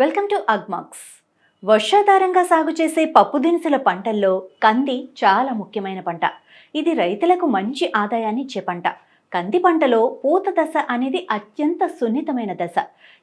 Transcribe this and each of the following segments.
Welcome to Agmax. వర్షాధారంగా సాగు చేసే పప్పు దినుసుల పంటల్లో కంది చాలా ముఖ్యమైన పంట. ఇది రైతులకు మంచి ఆదాయాన్ని ఇచ్చే పంట. కంది పంటలో పూత దశ అనేది అత్యంత సున్నితమైన దశ.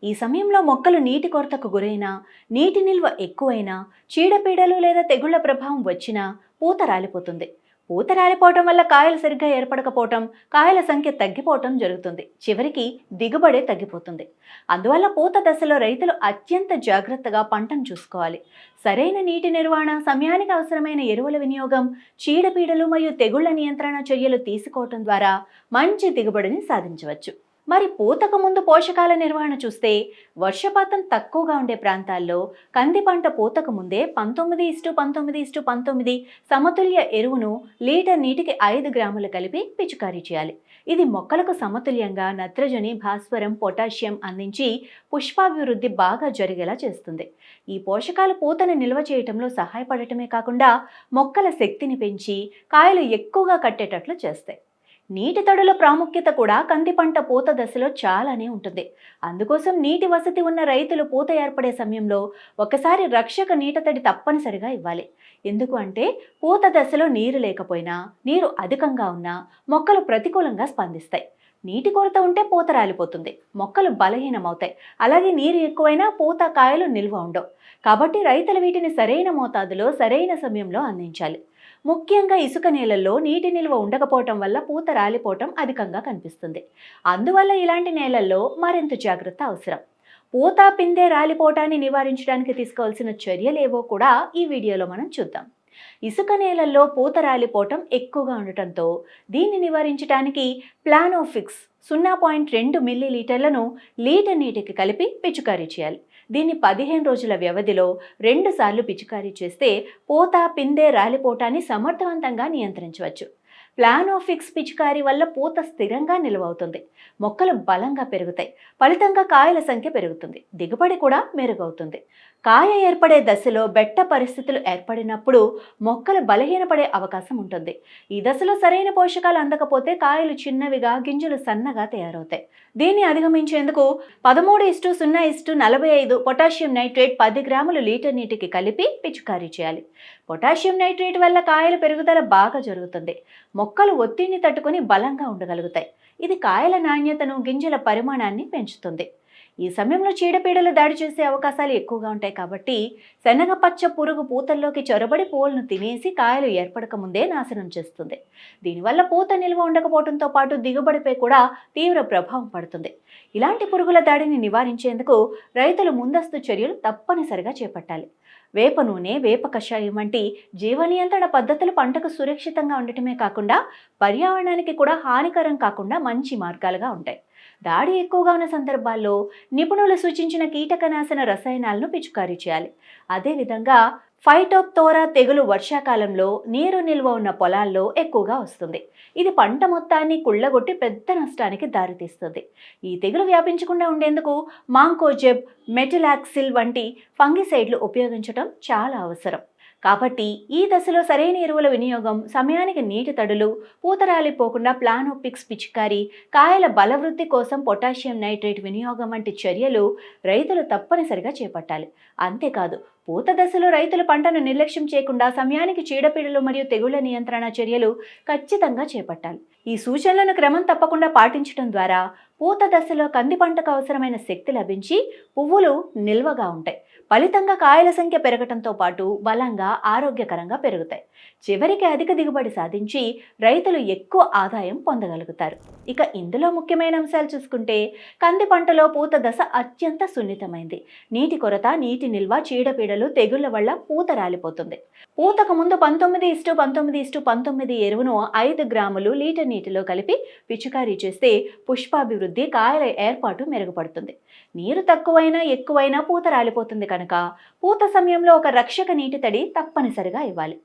ఈ సమయంలో మొక్కలు నీటి కొరతకు గురైనా నీటి నిల్వ ఎక్కువైనా చీడపీడలు లేదా తెగుళ్ళ ప్రభావం వచ్చినా పూత రాలిపోతుంది. పూత రాలిపోవటం వల్ల కాయలు సరిగ్గా ఏర్పడకపోవటం కాయల సంఖ్య తగ్గిపోవటం జరుగుతుంది. చివరికి దిగుబడే తగ్గిపోతుంది. అందువల్ల పూత దశలో రైతులు అత్యంత జాగ్రత్తగా పంటను చూసుకోవాలి. సరైన నీటి నిర్వహణ సమయానికి అవసరమైన ఎరువుల వినియోగం చీడపీడలు మరియు తెగుళ్ళ నియంత్రణ చర్యలు తీసుకోవటం ద్వారా మంచి దిగుబడిని సాధించవచ్చు. మరి పూతకు ముందు పోషకాల నిర్వహణ చూస్తే వర్షపాతం తక్కువగా ఉండే ప్రాంతాల్లో కంది పంట పూతకు ముందే పంతొమ్మిది ఇస్టు పంతొమ్మిది ఇస్టు పంతొమ్మిది సమతుల్య ఎరువును లీటర్ నీటికి ఐదు గ్రాములు కలిపి పిచికారీ చేయాలి. ఇది మొక్కలకు సమతుల్యంగా నత్రజని భాస్వరం పొటాషియం అందించి పుష్పాభివృద్ధి బాగా జరిగేలా చేస్తుంది. ఈ పోషకాలు పూతను నిల్వ చేయటంలో సహాయపడటమే కాకుండా మొక్కల శక్తిని పెంచి కాయలు ఎక్కువగా కట్టేటట్లు చేస్తాయి. నీటి తడుల ప్రాముఖ్యత కూడా కంది పంట పూత దశలో చాలానే ఉంటుంది. అందుకోసం నీటి వసతి ఉన్న రైతులు పూత ఏర్పడే సమయంలో ఒకసారి రక్షక నీట తడి తప్పనిసరిగా ఇవ్వాలి. ఎందుకు అంటే పూత దశలో నీరు లేకపోయినా నీరు అధికంగా ఉన్నా మొక్కలు ప్రతికూలంగా స్పందిస్తాయి. నీటి కొరత ఉంటే పూత రాలిపోతుంది. మొక్కలు బలహీనమవుతాయి. అలాగే నీరు ఎక్కువైనా పూత కాయలు నిల్వ ఉండవు. కాబట్టి రైతులు వీటిని సరైన మోతాదులో సరైన సమయంలో అందించాలి. ముఖ్యంగా ఇసుక నేలల్లో నీటి నిల్వ ఉండకపోవటం వల్ల పూత రాలిపోవటం అధికంగా కనిపిస్తుంది. అందువల్ల ఇలాంటి నేలల్లో మరింత జాగ్రత్త అవసరం. పూత పిందె రాలిపోవటాన్ని నివారించడానికి తీసుకోవాల్సిన చర్యలేవో కూడా ఈ వీడియోలో మనం చూద్దాం. ఇసుక నేలల్లో పూత రాలిపోవటం ఎక్కువగా ఉండటంతో దీన్ని నివారించడానికి ప్లానోఫిక్స్ సున్నా పాయింట్ రెండు మిల్లీ లీటర్లను లీటర్ నీటికి కలిపి పిచికారీ చేయాలి. దీన్ని పదిహేను రోజుల వ్యవధిలో రెండుసార్లు పిచికారీ చేస్తే పూత పిందె రాలిపోటాన్ని సమర్థవంతంగా నియంత్రించవచ్చు. ప్లానోఫిక్స్ పిచికారీ వల్ల పూత స్థిరంగా నిలవవుతుంది. మొక్కలు బలంగా పెరుగుతాయి. ఫలితంగా కాయల సంఖ్య పెరుగుతుంది. దిగుబడి కూడా మెరుగవుతుంది. కాయ ఏర్పడే దశలో బెట్ట పరిస్థితులు ఏర్పడినప్పుడు మొక్కలు బలహీనపడే అవకాశం ఉంటుంది. ఈ దశలో సరైన పోషకాలు అందకపోతే కాయలు చిన్నవిగా గింజలు సన్నగా తయారవుతాయి. దీన్ని అధిగమించేందుకు పదమూడు ఇస్టు సున్నా ఇస్టు నలభై ఐదు పొటాషియం నైట్రేట్ పది గ్రాములు లీటర్ నీటికి కలిపి పిచికారీ చేయాలి. పొటాషియం నైట్రేట్ వల్ల కాయల పెరుగుదల బాగా జరుగుతుంది. మొక్కలు ఒత్తిడిని తట్టుకొని బలంగా ఉండగలుగుతాయి. ఇది కాయల నాణ్యతను గింజల పరిమాణాన్ని పెంచుతుంది. ఈ సమయంలో చీడపీడలు దాడి చేసే అవకాశాలు ఎక్కువగా ఉంటాయి కాబట్టి శనగపచ్చ పురుగు పూతల్లోకి చొరబడి పువ్వులను తినేసి కాయలు ఏర్పడక ముందే నాశనం చేస్తుంది. దీనివల్ల పూత నిల్వ ఉండకపోవడంతో పాటు దిగుబడిపై కూడా తీవ్ర ప్రభావం పడుతుంది. ఇలాంటి పురుగుల దాడిని నివారించేందుకు రైతులు ముందస్తు చర్యలు తప్పనిసరిగా చేపట్టాలి. వేప నూనె వేప కషాయం వంటి జీవ నియంత్రణ పద్ధతులు పంటకు సురక్షితంగా ఉండటమే కాకుండా పర్యావరణానికి కూడా హానికరం కాకుండా మంచి మార్గాలుగా ఉంటాయి. దాడి ఎక్కువగా ఉన్న సందర్భాల్లో నిపుణులు సూచించిన కీటకనాశన రసాయనాలను పిచికారీ చేయాలి. అదేవిధంగా ఫైటోప్తోరా తెగులు వర్షాకాలంలో నీరు నిల్వ ఉన్న పొలాల్లో ఎక్కువగా వస్తుంది. ఇది పంట మొత్తాన్ని కుళ్ళగొట్టి పెద్ద నష్టానికి దారితీస్తుంది. ఈ తెగులు వ్యాపించకుండా ఉండేందుకు మాంకోజెబ్ మెటిలాక్సిల్ వంటి ఫంగిసైడ్లు ఉపయోగించడం చాలా అవసరం. కాబట్టి ఈ దశలో సరైన ఎరువుల వినియోగం సమయానికి నీటి తడులు పూతరాలిపోకుండా ప్లానోపిక్స్ పిచికారి కాయల బలవృద్ధి కోసం పొటాషియం నైట్రేట్ వినియోగం వంటి చర్యలు రైతులు తప్పనిసరిగా చేపట్టాలి. అంతేకాదు పూత దశలో రైతులు పంటను నిర్లక్ష్యం చేయకుండా సమయానికి చీడపీడలు మరియు తెగుళ్ళ నియంత్రణ చర్యలు ఖచ్చితంగా చేపట్టాలి. ఈ సూచనలను క్రమం తప్పకుండా పాటించడం ద్వారా పూత దశలో కంది పంటకు అవసరమైన శక్తి లభించి పువ్వులు నిల్వగా ఉంటాయి. ఫలితంగా కాయల సంఖ్య పెరగటంతో పాటు బలంగా ఆరోగ్యకరంగా పెరుగుతాయి. చివరికి అధిక దిగుబడి సాధించి రైతులు ఎక్కువ ఆదాయం పొందగలుగుతారు. ఇక ఇందులో ముఖ్యమైన అంశాలు చూసుకుంటే కంది పంటలో పూత దశ అత్యంత సున్నితమైంది. నీటి కొరత నీటి నిల్వ చీడపీడలు తెగుళ్ళ వల్ల పూత రాలిపోతుంది. పూతకు ముందు పంతొమ్మిది ఇస్టు పంతొమ్మిది ఇస్టు పంతొమ్మిది ఎరువును ఐదు గ్రాములు లీటర్ నీటిలో కలిపి పిచికారీ చేస్తే పుష్పాభివృద్ధి కాయల ఏర్పాటు మెరుగుపడుతుంది. నీరు తక్కువైనా ఎక్కువైనా పూత రాలిపోతుంది కనుక పూత సమయంలో ఒక రక్షక నీటి తడి తప్పనిసరిగా ఇవ్వాలి.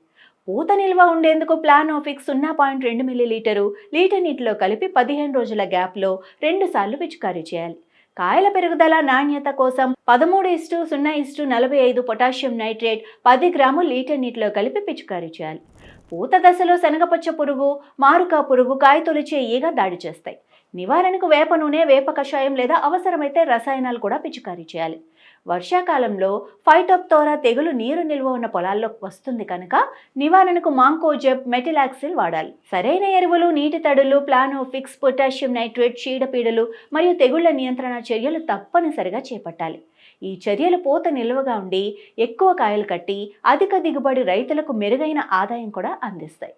పూత నిల్వ ఉండేందుకు ప్లానోఫిక్స్ సున్నా పాయింట్ రెండు మిల్లీలీటరు లీటర్ నీటిలో కలిపి పదిహేను రోజుల గ్యాప్లో రెండుసార్లు పిచికారీ చేయాలి. కాయల పెరుగుదల నాణ్యత కోసం పదమూడు ఇస్టు సున్నా ఇస్టు నలభై ఐదు పొటాషియం నైట్రేట్ పది గ్రాములు లీటర్ నీటిలో కలిపి పిచికారీ చేయాలి. పూత దశలో శనగపచ్చ పురుగు మారుకా పురుగు కాయ తొలిచే ఈగ దాడి చేస్తాయి. నివారణకు వేప నూనె వేప కషాయం లేదా అవసరమైతే రసాయనాలు కూడా పిచికారీ చేయాలి. వర్షాకాలంలో ఫైటోప్తోరా తెగులు నీరు నిల్వ ఉన్న పొలాల్లో వస్తుంది కనుక నివారణకు మాంకోజెబ్ మెటిలాక్సిల్ వాడాలి. సరైన ఎరువులు నీటి తడులు ప్లానోఫిక్స్ పొటాషియం నైట్రేట్ చీడపీడలు మరియు తెగుళ్ళ నియంత్రణ చర్యలు తప్పనిసరిగా చేపట్టాలి. ఈ చర్యలు పూత నిల్వగా ఉండి ఎక్కువ కాయలు కట్టి అధిక దిగుబడి రైతులకు మెరుగైన ఆదాయం కూడా అందిస్తాయి.